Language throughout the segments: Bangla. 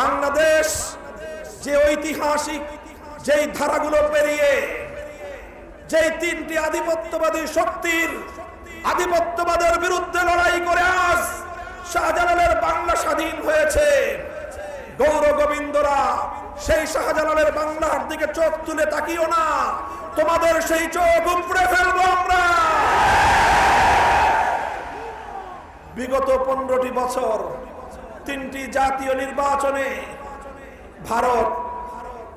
বাংলাদেশ যে ঐতিহাসিক, যেই ধারাগুলো পেরিয়ে, যেই তিনটি আধিপত্যবাদী শক্তির আধিপত্যবাদের বিরুদ্ধে লড়াই করে আজ শাহজালালের বাংলা স্বাধীন হয়েছে। গৌর গোবিন্দরা সেই শাহজালালের বাংলার দিকে চোখ তুলে তাকিও না। তোমাদের সেই চোখ উপড়ে ফেলব আমরা। বিগত পনেরোটি বছর তিনটি জাতীয় নির্বাচনে ভারত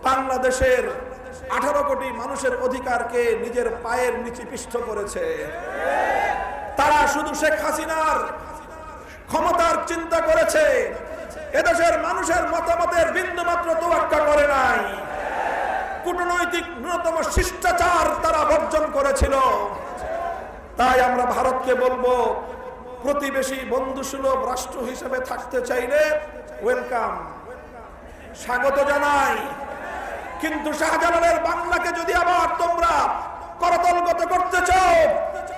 বাংলাদেশের আঠারো কোটি মানুষের অধিকারকে নিজের পায়ের নিচে পিষ্ট করেছে। তারা শুধু শেখ হাসিনার ক্ষমতার চিন্তা করেছে। এদেশের মানুষের মতামতের বিন্দুমাত্র তোয়াক্কা করে নাই। কূটনৈতিক ন্যূনতম শিষ্টাচার তারা বর্জন করেছিল। তাই আমরা ভারতকে বলব প্রতিবেশী বন্ধুসুলভ রাষ্ট্র হিসেবে থাকতে চাইলে ওয়েলকাম স্বাগত জানাই। কিন্তু শাহজালালের বাংলাকে যদি আবার তোমরা করতলগত করতে চাও,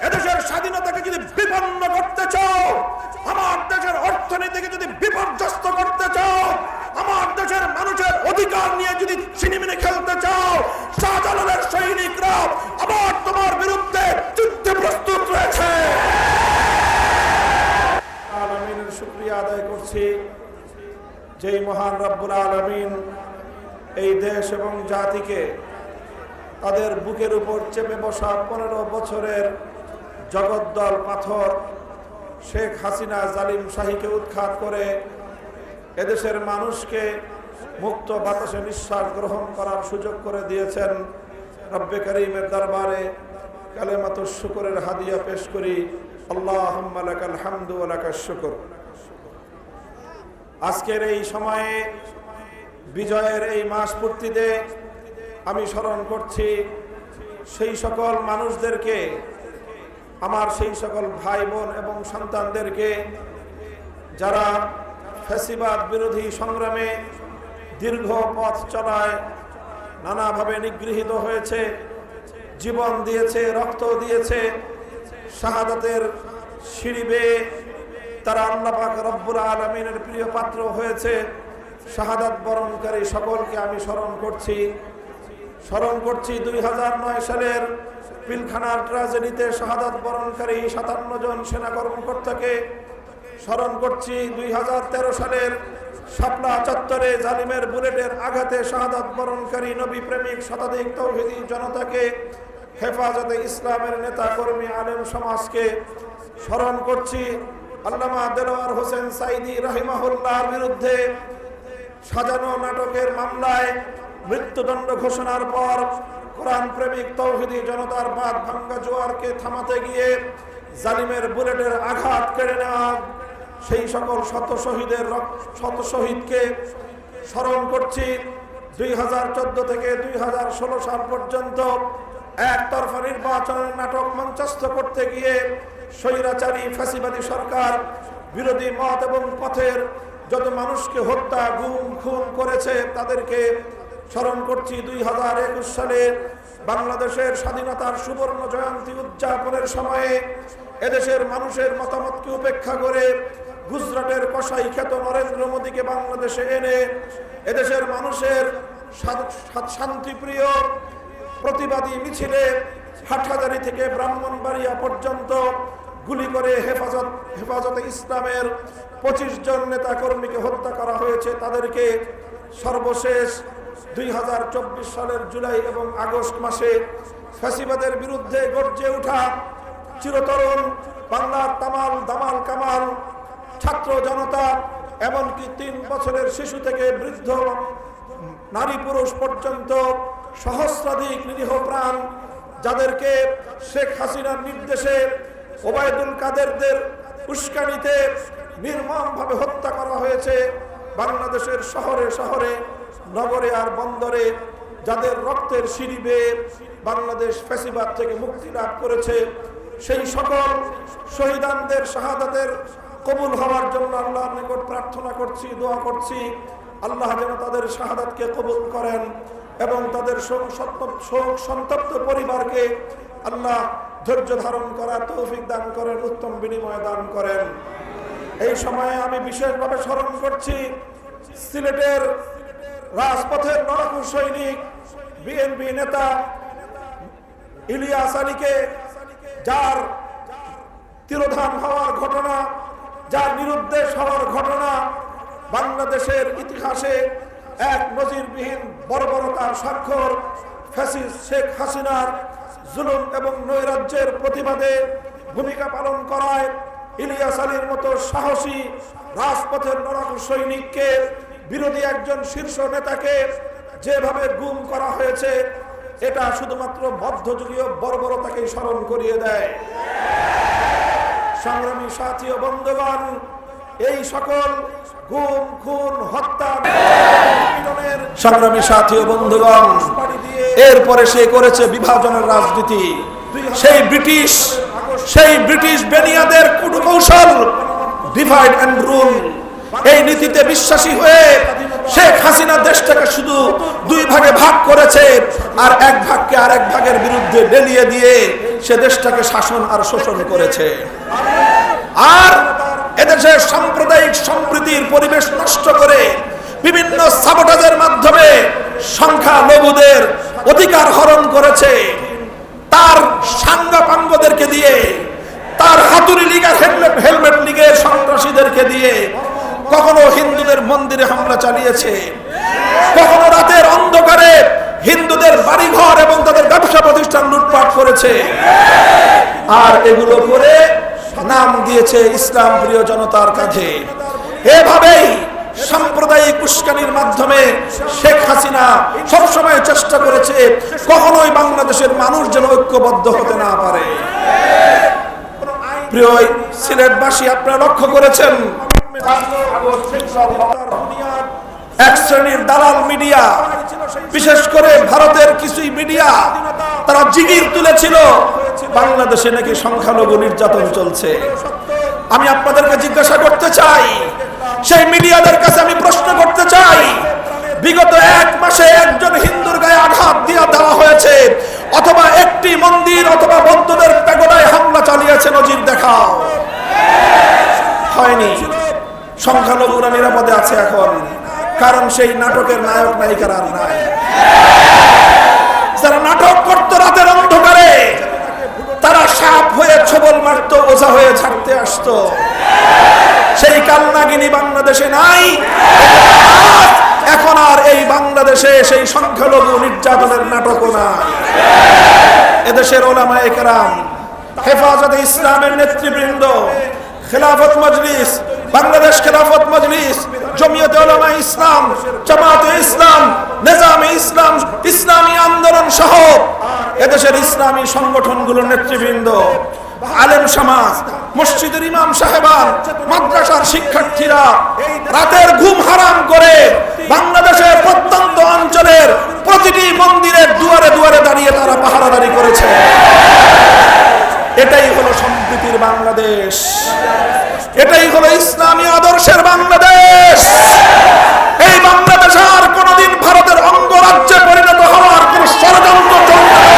এদেশের স্বাধীনতাকে যদি বিপন্ন করতে চাও, আমার দেশের অর্থনীতিকে যদি বিপর্যস্ত করতে চাও, আমার দেশের মানুষের অধিকার নিয়ে যদি ছিনিমিনি খেলতে চাও, শাহজালালের সৈনিকরা আবার তোমার বিরুদ্ধে যুদ্ধে প্রস্তুত রয়েছে আলমিনের শুক্রিয়া আদায় করছি যেই মহান রব্বুল আলমিন এই দেশ এবং জাতিকে তাদের বুকের উপর চেপে বসা পনেরো বছরের জগদ্দল পাথর শেখ হাসিনা জালিম শাহীকে উৎখাত করে এদেশের মানুষকে মুক্ত বাতাসে নিঃশ্বাস গ্রহণ করার সুযোগ করে দিয়েছেন রব্বে করিমের দরবারে কালেমাত শুকরের হাদিয়া পেশ করি। আল্লাহ হামদু আলাকাল শুকর। আজকের এই সময়ে, বিজয়ের এই মাস পূর্তিতে আমি স্মরণ করছি সেই সকল মানুষদেরকে, আমার সেই সকল ভাই, বোন এবং সন্তানদেরকে যারা ফ্যাসিবাদ বিরোধী সংগ্রামে দীর্ঘ পথ চলায় নানাভাবে নিগৃহীত হয়েছে, জীবন দিয়েছে, রক্ত দিয়েছে, শাহাদাতের সিঁড়ি বেয়ে তারা আল্লাহ পাক রব্বুল আলমিনের প্রিয় পাত্র হয়েছে। শাহাদাত বরণকারী সকলকে আমি স্মরণ করছি। স্মরণ করছি দুই নয় সালের পিলখানার ট্রাজেডিতে শাহাদাত বরণকারী সাতান্ন জন সেনা কর্মকর্তাকে স্মরণ করছি। দুই হাজার তেরো সালের শাপলা চত্বরে জালিমের বুলেটের আঘাতে শাহাদাত বরণকারী নবী প্রেমিক শতাধিক তৌহিদি জনতাকে হেফাজতে ইসলামের নেতা কর্মী আলেম সমাজকে স্মরণ করছি। আল্লামা দেলোয়ার হোসেন সাইদি রাহিমাহুল্লাহর বিরুদ্ধে সাজানো নাটকের মামলায় মৃত্যুদণ্ড ঘোষণার পর কোরআন প্রেমিক তৌহিদি জনতার বাদ ভাঙ্গা জোয়ারকে থামাতে গিয়ে জালিমের বুলেটের আঘাত কেড়ে নেওয়া, সেই সকল শত শহীদের শত শহীদকে স্মরণ করছি। দুই হাজার চোদ্দ থেকে দুই হাজার ষোলো সাল পর্যন্ত একতরফা নির্বাচনের নাটক মঞ্চস্থ করতে গিয়ে স্বৈরাচারী ফ্যাসিবাদী সরকার, বিরোধী মত এবং পথের যত মানুষকে হত্যা, গুম, খুন করেছে, তাদেরকে স্মরণ করছি দুই হাজার একুশ সালে বাংলাদেশের স্বাধীনতার সুবর্ণ জয়ন্তী উদযাপনের সময়ে এদেশের মানুষের মতামতকে উপেক্ষা করে গুজরাটের কসাই খ্যাত নরেন্দ্র মোদীকে বাংলাদেশে এনে এদেশের মানুষের শান্তিপ্রিয় প্রতিবাদী মিছিলে হাটহাজারি থেকে ব্রাহ্মণবাড়িয়া পর্যন্ত গুলি করে হেফাজত, হেফাজতে ইসলামের পঁচিশ জন নেতা কর্মীকে হত্যা করা হয়েছে। তাদেরকে সর্বশেষ দুই হাজার চব্বিশ সালের জুলাই এবং আগস্ট মাসে ফ্যাসিবাদের বিরুদ্ধে গর্জে ওঠা চিরতরুণ বাংলার তামাল, দামাল, কামাল, ছাত্র জনতা, এমনকি তিন বছরের শিশু থেকে বৃদ্ধ নারী পুরুষ পর্যন্ত সহস্রাধিক নিরীহ প্রাণ যাদেরকে শেখ হাসিনার নির্দেশে ওবায়দুল কাদেরদের উস্কানিতে নির্মমভাবে হত্যা করা হয়েছে বাংলাদেশের শহরে শহরে, নগরে আর বন্দরে, যাদের রক্তের সিঁড়ি বেয়ে বাংলাদেশ ফ্যাসিবাদ থেকে মুক্তি লাভ করেছে। সেই সকল শহীদানদের শাহাদাতের কবুল হওয়ার জন্য আল্লাহর নিকট প্রার্থনা করছি, দোয়া করছি। আল্লাহ যেন তাদের শাহাদাতকে কবুল করেন। এবং তাদের শোক সন্তপ্ত পরিবারকে আল্লাহ ধৈর্য ধারণ করা তৌফিক দান করেন, উত্তম বিনিময় দান করেন। এই সময়ে আমি বিশেষভাবে স্মরণ করছি সিলেটের রাজপথের নরকুশ সৈনিক, বিএনপি নেতা ইলিয়াস আলীকে, যার তিরোধান হওয়ার ঘটনা, যার নিরুদ্দেশ হওয়ার ঘটনা বাংলাদেশের ইতিহাসে এক নজিরবিহীন বর্বরতার স্বাক্ষর ফ্যাসিস শেখ হাসিনার জুলুম এবং নৈরাজ্যের প্রতিবাদে ভূমিকা পালন করায় ইলিয়াস আলীর মতো সাহসী রাজপথের নরক সৈনিককে বিরোধী একজন শীর্ষ নেতাকে যেভাবে গুম করা হয়েছে, এটা শুধুমাত্র মধ্যযুগীয় বর্বরতাকে স্মরণ করিয়ে দেয়। সংগ্রামী সাথী ও বন্ধুগণ এই সকল গুম খুন হত্যা সংগ্রামী সাথী বন্ধুগণ এরপরে সে করেছে বিভাজনের রাজনীতি। সেই ব্রিটিশ সেই ব্রিটিশ বেনিয়াদের কুটকৌশল ডিভাইড অ্যান্ড রুল এই নীতিতে বিশ্বাসী হয়ে শেখ হাসিনা দেশটাকে শুধু দুই ভাগে ভাগ করেছে আর এক ভাগকে আরেক ভাগের বিরুদ্ধে ডেলিয়ে দিয়ে সে দেশটাকে শাসন আর শোষণ করেছে। আর এদেশের সাম্প্রদায়িক সম্প্রীতির পরিবেশ নষ্ট করে বিভিন্ন সাবোটাজের মাধ্যমে সংখ্যা লঘুদের অধিকার হরণ করেছে। তার সাঙ্গাপাঙ্গদেরকে দিয়ে, তার হাতুড়ি লীগের হেলমেট হেলমেট লীগের সন্ত্রাসীদেরকে দিয়ে কখনো হিন্দুদের মন্দিরে হামলা চালিয়েছে। কখনো রাতের অন্ধকারে হিন্দুদের বাড়িঘর এবং তাদের ব্যবসা প্রতিষ্ঠান লুটপাট করেছে। আর এগুলো করে নাম দিয়েছে ইসলাম প্রিয় জনতার কাঁধে। এভাবেই সাম্প্রদায়িক উস্কানির মাধ্যমে শেখ হাসিনা সবসময় চেষ্টা করেছে কখনোই বাংলাদেশের মানুষ যেন ঐক্যবদ্ধ হতে না পারে। প্রিয় সিলেটবাসী, আপনারা লক্ষ্য করেছেন? এক শ্রেণির দালাল মিডিয়া, বিশেষ করে ভারতের কিছুই মিডিয়া, তারা জিগির তুলেছিল, বাংলাদেশে নাকি সংখ্যালঘু নির্যাতন চলছে। আমি আপনাদেরকে জিজ্ঞাসা করতে চাই, সেই মিডিয়াদের কাছে আমি প্রশ্ন করতে চাই, বিগত এক মাসে একজন হিন্দুর গায়ে আঘাত দিয়ে দেওয়া হয়েছে, অথবা একটি মন্দির অথবা বৌদ্ধদের প্যাগোডায় হামলা চালিয়েছে, নজির দেখাও। হয়নি। সংখ্যালঘুরা নিরাপদে আছে এখন। কারণ সেই নাটকের নায়ক নায়িকার আর নাই। যারা নাটক করত রাতের অন্ধকারে, তারা সাপ হয়ে ছবল মারত, ওঝা হয়ে ছাড়তে আসতো। সেই কালনাগিনী বাংলাদেশে নাই। এখন আর এই বাংলাদেশে সেই সংখ্যালঘু নির্যাতনের নাটকও নাই। এদেশের ওলামা একরাম, হেফাজতে ইসলামের নেতৃবৃন্দ, খেলাফত মজলিস বাংলাদেশ খেলাফত মজলিস, জমিয়তে ওলামা ইসলাম, জামাতে ইসলাম, নিজামে ইসলাম, ইসলামী আন্দোলন সহ এদেশের ইসলামী সংগঠনগুলোর নেতৃবৃন্দ, আলেম সমাজ, মসজিদের ইমাম সাহেবান, মাদ্রাসার শিক্ষার্থীরা রাতের ঘুম হারাম করে বাংলাদেশের প্রত্যন্ত অঞ্চলের প্রতিটি মন্দিরের দুয়ারে দুয়ারে দাঁড়িয়ে তারা পাহারাদারি করেছে। এটাই হলো সম্প্রীতির বাংলাদেশ। এটাই হলো ইসলামী আদর্শের বাংলাদেশ। এই বাংলাদেশ আর কোনোদিন ভারতের অঙ্গরাজ্যে পরিণত হওয়ার কোন ষড়যন্ত্র চলবে না।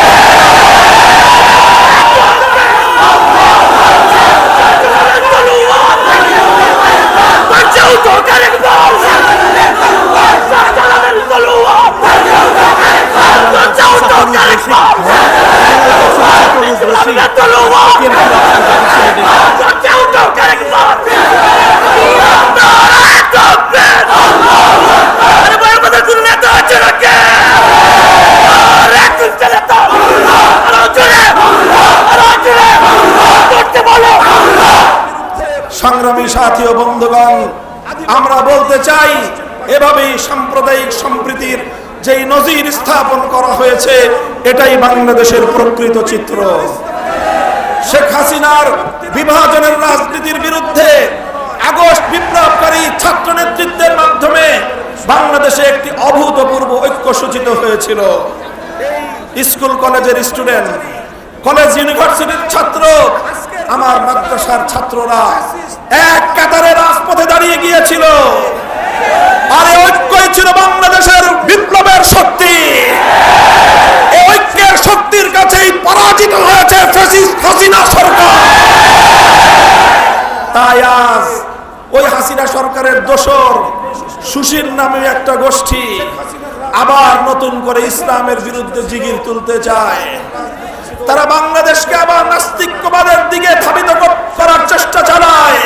সংগ্রামী সাথী ও বন্ধুগণ আমরা বলতে চাই, এভাবেই সাম্প্রদায়িক সম্প্রীতির যেই নজির স্থাপন করা হয়েছে, এটাই বাংলাদেশের প্রকৃত চিত্র। শেখ হাসিনার বিভাজনের রাজনীতির বিরুদ্ধে আগস্ট বিপ্লবকারী ছাত্র নেতৃত্বের মাধ্যমে বাংলাদেশে একটি অভূতপূর্ব ঐক্য সূচিত হয়েছিল। স্কুল কলেজের স্টুডেন্ট, কলেজ ইউনিভার্সিটির ছাত্র আমার মাদ্রাসার ছাত্ররা এক কাতারে রাজপথে দাঁড়িয়ে গিয়েছিল। আর ঐক্যই ছিল বাংলাদেশের বিপ্লবের শক্তি। ঐক্যের শক্তির কাছেই পরাজিত হয়েছে হাসিনা সরকার। তাই আজ ওই হাসিনা সরকারের দোসর সুশীল নামে একটা গোষ্ঠী আবার নতুন করে ইসলামের বিরুদ্ধে জিগির তুলতে চায়। তারা বাংলাদেশকে আবার নাস্তিক্যবাদের দিকে ধাবিত করার চেষ্টা চালায়।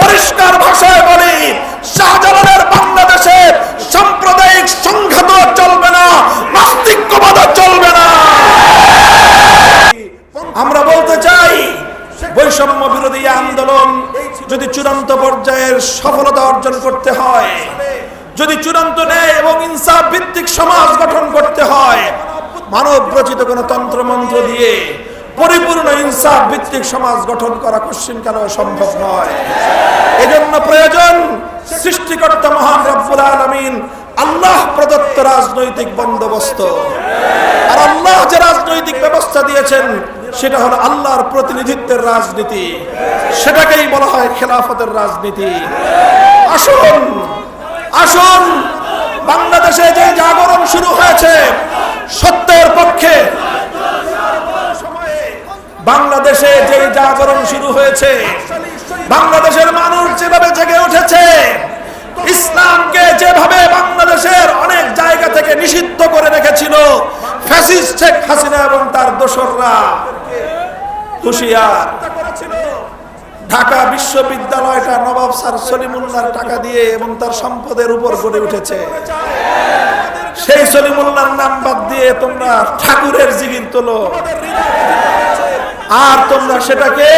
পরিষ্কার ভাষায় বলি, শাহজালালের বাংলাদেশে সাম্প্রদায়িক সংঘাত চলবে না নাস্তিক্যবাদ চলবে না। আমরা বলতে চাই, বৈষম্য বিরোধী আন্দোলন যদি চূড়ান্ত পর্যায়ের সফলতা অর্জন করতে হয়, যদি চূড়ান্ত ন্যায় এবং ইনসাফ ভিত্তিক সমাজ গঠন করতে হয় মানব রচিত কোন তন্ত্রমন্ত্র দিয়ে পরিপূর্ণ ইনসাফ ভিত্তিক সমাজ গঠন করা কশ্চিন কেন সম্ভব নয়? এজন্য প্রয়োজন সৃষ্টিকর্তা মহান রব্বুল আলামিন আল্লাহ প্রদত্ত রাজনৈতিক বন্দোবস্ত। আর আল্লাহ যে রাজনৈতিক ব্যবস্থা দিয়েছেন, সেটা হলো আল্লাহর প্রতিনিধিত্বের রাজনীতি। সেটাকেই বলা হয় খেলাফতের রাজনীতি। আসুন আসুন, বাংলাদেশে যে জাগরণ শুরু হয়েছে সত্যের পক্ষে। বাংলাদেশে যে জাগরণ শুরু হয়েছে, বাংলাদেশের মানুষ যেভাবে জেগে উঠেছে, ইসলামকে যেভাবে বাংলাদেশের অনেক জায়গা থেকে নিষিদ্ধ করে রেখেছিল, ফ্যাসিস্ট শেখ হাসিনা এবং তার দোসররা হুশিয়ার ঢাকা বিশ্ববিদ্যালয়টা নবাব স্যার সলিমুল্লাহর টাকা দিয়ে এবং তার সম্পদের উপর গড়ে উঠেছে। সেই সলিমুল্লাহর নাম বাদ দিয়ে তোমরা ঠাকুরের জিগির তোলো। আর তোমরা সেটাকে,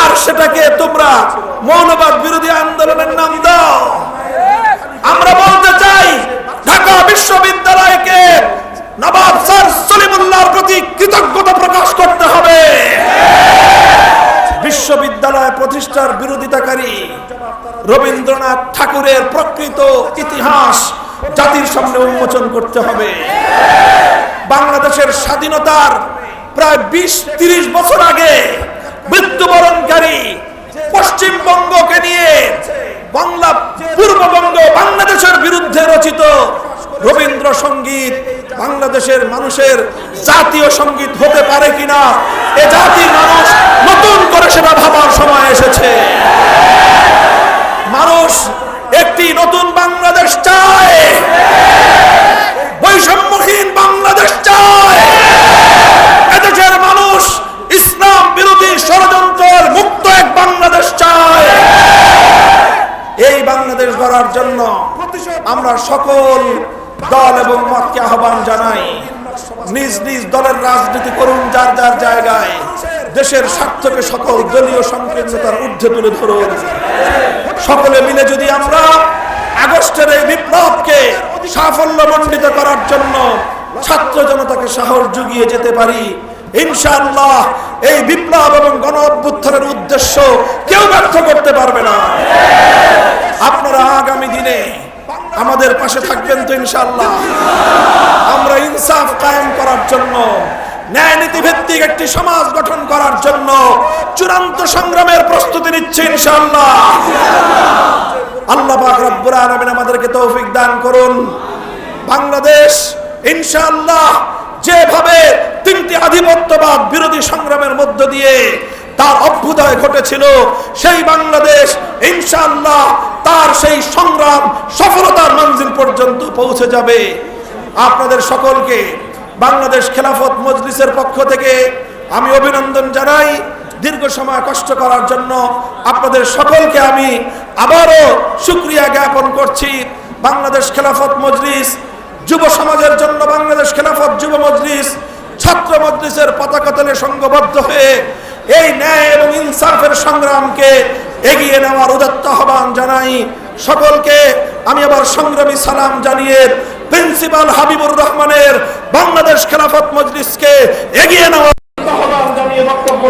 আর সেটাকে তোমরা মৌলবাদ বিরোধী আন্দোলনের নাম দাও। আমরা বলতে চাই, ঢাকা বিশ্ববিদ্যালয়কে নবাব স্যার সলিমুল্লাহর প্রতি কৃতজ্ঞতা প্রকাশ করতে হবে। বিশ্ববিদ্যালয় প্রতিষ্ঠার বিরোধিতাকারী রবীন্দ্রনাথ ঠাকুরের প্রকৃত ইতিহাস জাতির সামনে উন্মোচন করতে হবে। বাংলাদেশের স্বাধীনতার প্রায় বিশ, তিরিশ বছর আগে মৃত্যুবরণকারী পশ্চিমবঙ্গকে নিয়ে বাংলা, পূর্ববঙ্গ, বাংলাদেশের বিরুদ্ধে রচিত রবীন্দ্র সংগীত বাংলাদেশের মানুষের জাতীয় সংগীত হতে পারে কিনা এ জাতির মানুষ নতুন করে সেটা ভাবার সময় এসেছে মানুষ একটি নতুন বাংলাদেশ চায় বৈষম্যহীন বাংলাদেশ চায় এদেশের মানুষ ইসলাম বিরোধী ষড়যন্ত্রের মুক্ত এক বাংলাদেশ চায় এই বাংলাদেশ গড়ার জন্য আমরা সকল দল এবং মতকে আহ্বান জানাই। নিজ নিজ দলের রাজনীতি করুন যার যার জায়গায়। দেশের স্বার্থকে সকল দলীয় সংকীর্ণতার ঊর্ধ্বে তুলে ধরুন। সকলে মিলে যদি আমরা আগস্টের এই বিপ্লবকে সাফল্য মণ্ডিত করার জন্য ছাত্র জনতাকে সাহস জুগিয়ে যেতে পারি, ইনশাআল্লাহ এই বিপ্লব এবং গণ অভ্যুত্থানের উদ্দেশ্য কেউ ব্যর্থ করতে পারবে না। আপনারা আগামী দিনে আমাদের পাশে থাকবেন তো ইনশাআল্লাহ। আমরা ইনসাফ কায়েম করার জন্য ন্যায় নীতি ভিত্তিক একটি সমাজ গঠন করার জন্য চূড়ান্ত সংগ্রামের প্রস্তুতি নিচ্ছে ইনশাআল্লাহ। আল্লাহ পাক রব্বুল আমাদেরকে তৌফিক দান করুন। বাংলাদেশ ইনশাআল্লাহ যেভাবে তিনটি আধিপত্যবাদ বিরোধী সংগ্রামের মধ্য দিয়ে তার অভ্যুদয় ঘটেছিল। সেই বাংলাদেশ, ইনশাআল্লাহ, তার সেই সংগ্রাম, সফলতার মঞ্জিল পর্যন্ত পৌঁছে যাবে। আপনাদের সকলকে বাংলাদেশ খেলাফত মজলিসের পক্ষ থেকে আমি অভিনন্দন জানাই। দীর্ঘ সময় কষ্ট করার জন্য আপনাদের সকলকে আমি আবারও সুক্রিয়া জ্ঞাপন করছি। বাংলাদেশ খেলাফত মজলিস, যুব সমাজের জন্য বাংলাদেশ খেলাফত যুব মজলিস, ছাত্র মজলিসের পতাকা তলে সংঘবদ্ধ হয়ে এই ন্যায় এবং ইনসাফের সংগ্রামকে এগিয়ে নেওয়ার উদাত্ত আহ্বান জানাই। সকলকে আমি আবার সংগ্রামী সালাম জানিয়ে প্রিন্সিপাল হাবিবুর রহমানের বাংলাদেশ খেলাফত মজলিসকে এগিয়ে নেওয়ার আহ্বান জানিয়ে বক্তব্য